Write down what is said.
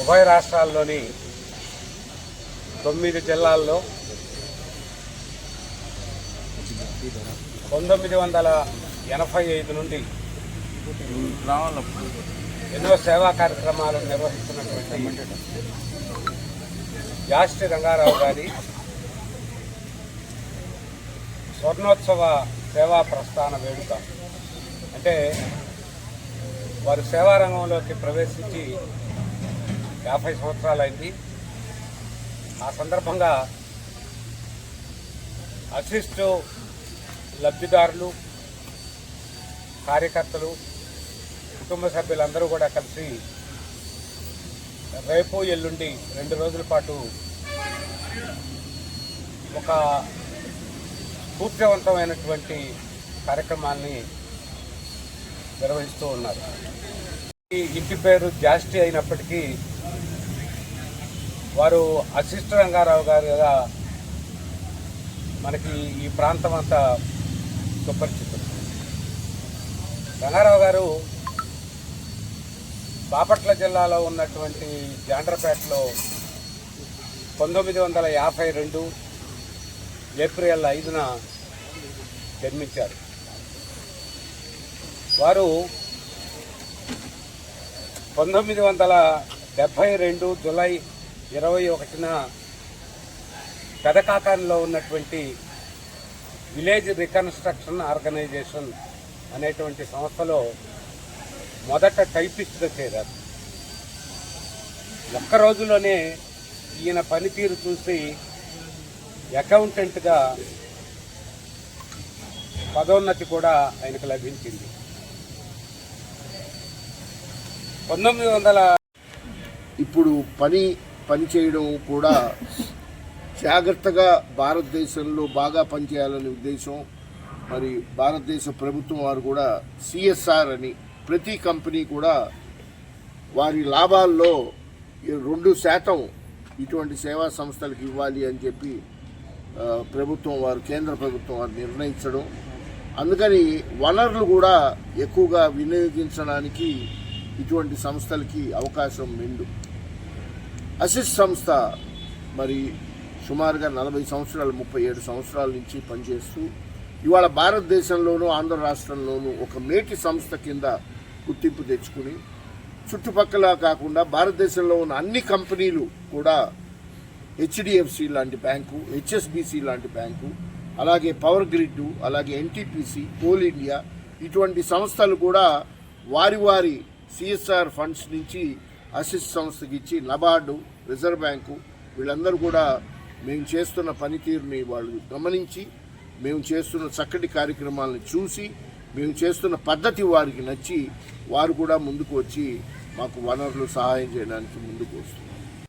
ఉభయ రాష్ట్రాల్లోని తొమ్మిది జిల్లాల్లో పంతొమ్మిది వందల ఎనభై ఐదు నుండి ఎన్నో సేవా కార్యక్రమాలు నిర్వహిస్తున్నటువంటి యాష్టి రంగారావు గారి స్వర్ణోత్సవ సేవా ప్రస్థాన వేడుక. అంటే వారు సేవారంగంలోకి ప్రవేశించి యాభై సంవత్సరాలైంది. ఆ సందర్భంగా అసిస్టు లబ్ధిదారులు కార్యకర్తలు కుటుంబ సభ్యులందరూ కూడా కలిసి రేపు ఎల్లుండి రెండు రోజుల పాటు ఒక స్ఫూర్తివంతమైనటువంటి కార్యక్రమాన్ని నిర్వహిస్తూ ఉన్నారు. ఈ ఇంటి పేరు జాస్తి అయినప్పటికీ వారు అసిస్ట్ రంగారావు గారు కదా మనకి ఈ ప్రాంతం అంతా సుపరిచితులు రంగారావు గారు బాపట్ల జిల్లాలో ఉన్నటువంటి జాండ్రపేటలో పంతొమ్మిది వందల యాభై రెండు ఏప్రిల్ ఐదున జన్మించారు. వారు పంతొమ్మిది వందల డెబ్భై రెండు జులై ఇరవై ఒకటిన పెదకాకారంలో ఉన్నటువంటి విలేజ్ రికన్స్ట్రక్షన్ ఆర్గనైజేషన్ అనేటువంటి సంస్థలో మొదట టైపిస్ట్గా చేరారు. ఒక్క రోజులోనే ఈయన పనితీరు చూసి అకౌంటెంట్గా పదోన్నతి కూడా ఆయనకు లభించింది. పంతొమ్మిది వందల ఇప్పుడు పని పనిచేయడం కూడా జాగ్రత్తగా భారతదేశంలో బాగా పనిచేయాలనే ఉద్దేశం. మరి భారతదేశ ప్రభుత్వం వారు కూడా సిఎస్ఆర్ అని ప్రతి కంపెనీ కూడా వారి లాభాల్లో ఈ రెండు శాతం ఇటువంటి సేవా సంస్థలకు ఇవ్వాలి అని చెప్పి ప్రభుత్వం వారు కేంద్ర ప్రభుత్వం వారు నిర్ణయించడం. అందుకని వనరులు కూడా ఎక్కువగా వినియోగించడానికి ఇటువంటి సంస్థలకి అవకాశం మెండు అసిస్ట్ సంస్థ మరి సుమారుగా నలభై సంవత్సరాలు ముప్పై ఏడు సంవత్సరాల నుంచి పనిచేస్తూ ఇవాళ భారతదేశంలోనూ ఆంధ్ర రాష్ట్రంలోనూ ఒక మేటి సంస్థ కింద గుర్తింపు తెచ్చుకుని చుట్టుపక్కల కాకుండా భారతదేశంలో ఉన్న అన్ని కంపెనీలు కూడా హెచ్డిఎఫ్సి లాంటి బ్యాంకు హెచ్ఎస్బిసి లాంటి బ్యాంకు అలాగే పవర్ గ్రిడ్ అలాగే ఎన్టీపీసీ కోల్ ఇండియా ఇటువంటి సంస్థలు కూడా వారి వారి సిఎస్ఆర్ ఫండ్స్ నుంచి అసిస్ట్ సంస్థకి ఇచ్చి నబార్డు రిజర్వ్ బ్యాంకు వీళ్ళందరూ కూడా మేము చేస్తున్న పనితీరుని వాళ్ళు గమనించి మేము చేస్తున్న చక్కటి కార్యక్రమాలను చూసి మేము చేస్తున్న పద్ధతి వారికి నచ్చి వారు కూడా ముందుకు వచ్చి మాకు వనరులు సహాయం చేయడానికి ముందుకు వస్తుంది